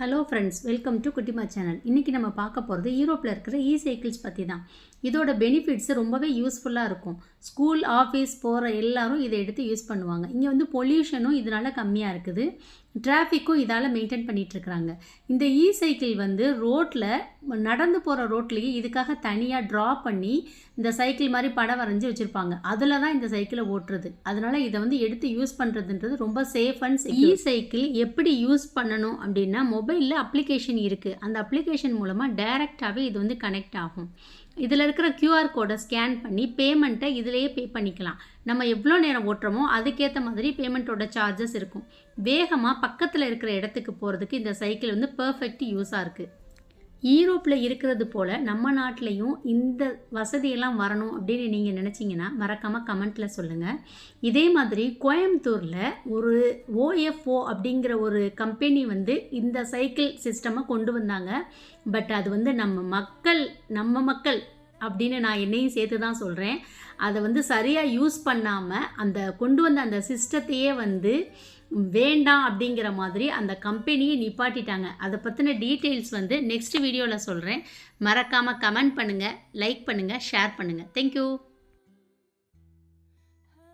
Hello friends welcome to Kuttima channel இன்றைக்கி நம்ம பார்க்க போகிறது யூரோப்பில் இருக்கிற இ சைக்கிள்ஸ் பற்றி தான் இதோட பெனிஃபிட்ஸ் ரொம்பவே யூஸ்ஃபுல்லாக இருக்கும். ஸ்கூல் ஆஃபீஸ் போகிற எல்லாரும் இதை எடுத்து யூஸ் பண்ணுவாங்க. இங்கே வந்து பொல்யூஷனும் இதனால் கம்மியாக இருக்குது. டிராஃபிக்கும் இதால் மெயின்டைன் பண்ணிகிட்ருக்குறாங்க இந்த இ சைக்கிள் வந்து ரோட்டில் நடந்து போகிற ரோட்லேயே இதுக்காக தனியாக ட்ரா பண்ணி இந்த சைக்கிள் மாதிரி படம் வரைஞ்சி வச்சுருப்பாங்க. அதில் தான் இந்த சைக்கிளை ஓட்டுறது. அதனால் இதை வந்து எடுத்து யூஸ் பண்ணுறதுன்றது ரொம்ப சேஃப் அண்ட் இ சைக்கிள் எப்படி யூஸ் பண்ணணும் அப்படின்னா மொபைலில் அப்ளிகேஷன் இருக்குது அந்த அப்ளிகேஷன் மூலமாக டைரெக்டாகவே இது வந்து கனெக்ட் ஆகும். இதில் இருக்கிற க்யூஆர் கோடை ஸ்கேன் பண்ணி பேமெண்ட்டை இதிலேயே பே பண்ணிக்கலாம். நம்ம எவ்வளோ நேரம் ஓட்டுறோமோ அதுக்கேற்ற மாதிரி பேமெண்ட்டோட சார்ஜஸ் இருக்கும். வேகமாக பக்கத்தில் இருக்கிற இடத்துக்கு போகிறதுக்கு இந்த சைக்கிள் வந்து பர்ஃபெக்ட் யூஸாக இருக்குது ஈரோப்பில் இருக்கிறது போல் நம்ம நாட்டிலையும் இந்த வசதியெல்லாம் வரணும் அப்படின்னு நீங்கள் நினச்சிங்கன்னா மறக்காமல் கமெண்ட்டில் சொல்லுங்கள் இதே மாதிரி கோயம்புத்தூரில் ஒரு ஓஎஃப்ஓ அப்படிங்கிற ஒரு கம்பெனி வந்து இந்த சைக்கிள் சிஸ்டமை கொண்டு வந்தாங்க. பட் அது வந்து நம்ம மக்கள் நம்ம மக்கள் அப்படின்னு நான் என்னையும் சேர்த்து தான் சொல்கிறேன் அதை வந்து சரியாக யூஸ் பண்ணாமல் அந்த கொண்டு வந்த அந்த சிஸ்டத்தையே வந்து வேண்டாம் அப்படிங்கிற மாதிரி அந்த கம்பெனியை நிப்பாட்டிட்டாங்க. அதை பற்றின டீட்டெயில்ஸ் வந்து நெக்ஸ்ட் வீடியோவில் சொல்கிறேன் மறக்காமல் கமெண்ட் பண்ணுங்கள் லைக் பண்ணுங்கள் ஷேர் பண்ணுங்கள் தேங்க்யூ